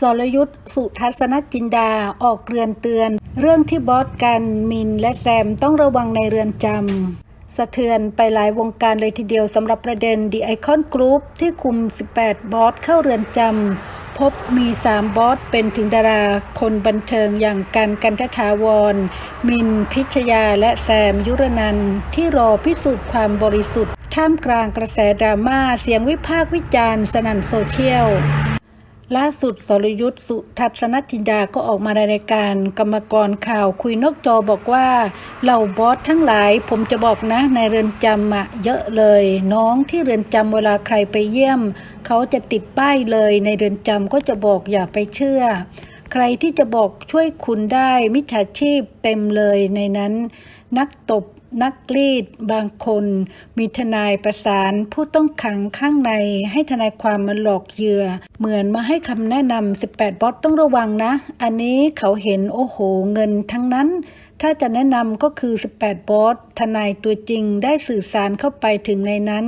สรยุทธ์สุทัศนจินดาออกเรือนเตือน เรื่องที่บอสกันมินและแซมต้องระวังในเรือนจำสะเทือนไปหลายวงการเลยทีเดียวสำหรับประเด็น The Icon Group ที่คุม 18 บอสเข้าเรือนจำพบมี 3 บอสเป็นถึงดาราคนบันเทิงอย่างกันกันทถาวร มินพิชยาและแซมยุรนันท์ที่รอพิสูจน์ความบริสุทธิ์ ท่ามกลางกระแสดราม่าเสียงวิพากษ์วิจารณ์สนั่นโซเชียล ล่าสุดสรยุทธ์สุทัศนจินดาก็ออกมาในรายการกรรมกรข่าวคุยนอกจอบอกว่าเหล่าบอสทั้งหลายผมจะบอกนะในเรือนจำอะเยอะเลย น้องที่เรือนจำเวลาใครไปเยี่ยม เขาจะติดป้ายเลยในเรือนจำก็จะบอกอย่าไปเชื่อ รที่จะบอกช่วยคุณได้มิจฉาชีพเต็มเลยในนั้น นักตบนักรีดบางคน มีทนายประสานผู้ต้องขังข้างในให้ทนายความมาหลอกเหยื่อ เหมือนมาให้คำแนะนำ18 บอสต้องระวังนะ อันนี้เขาเห็นโอ้โหเงินทั้งนั้น ถ้าจะแนะนำก็คือ 18 บอสทนายตัวจริงได้สื่อสารเข้าไปถึงในนั้น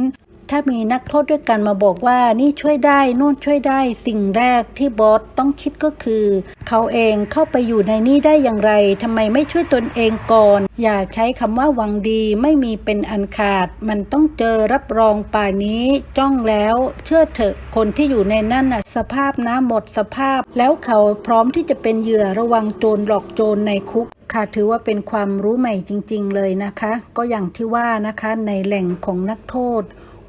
ถ้ามีนักโทษด้วยกันมาบอกว่านี่ช่วยได้นู่นช่วยได้สิ่งแรกที่บอสต้องคิดก็คือ เขาเองเข้าไปอยู่ในนี่ได้อย่างไรทำไมไม่ช่วยตนเองก่อน อย่าใช้คำว่าหวังดีไม่มีเป็นอันขาด มันต้องเจอรับรองป่านี้ จ้องแล้วเชื่อเถอะคนที่อยู่ในนั่นน่ะสภาพน้ำหมดสภาพ แล้วเขาพร้อมที่จะเป็นเหยื่อระวังโจรหลอกโจรในคุกค่ะถือว่าเป็นความรู้ใหม่จริง ๆ เลยนะคะ ก็อย่างที่ว่านะคะในแหล่งของนักโทษ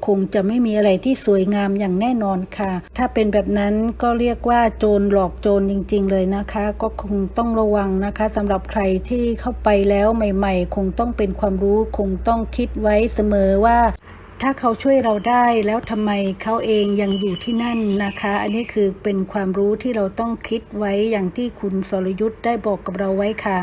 คงจะไม่มีอะไรที่สวยงามอย่างแน่นอนค่ะ ถ้าเป็นแบบนั้นก็เรียกว่าโจรหลอกโจรจริง ๆ เลยนะคะ ก็คงต้องระวังนะคะสำหรับใครที่เข้าไปแล้วใหม่ ๆ คงต้องเป็นความรู้คงต้องคิดไว้เสมอว่าถ้าเขาช่วยเราได้แล้วทำไมเขาเองยังอยู่ที่นั่นนะคะ อันนี้คือเป็นความรู้ที่เราต้องคิดไว้อย่างที่คุณสรยุทธ์ได้บอกกับเราไว้ค่ะ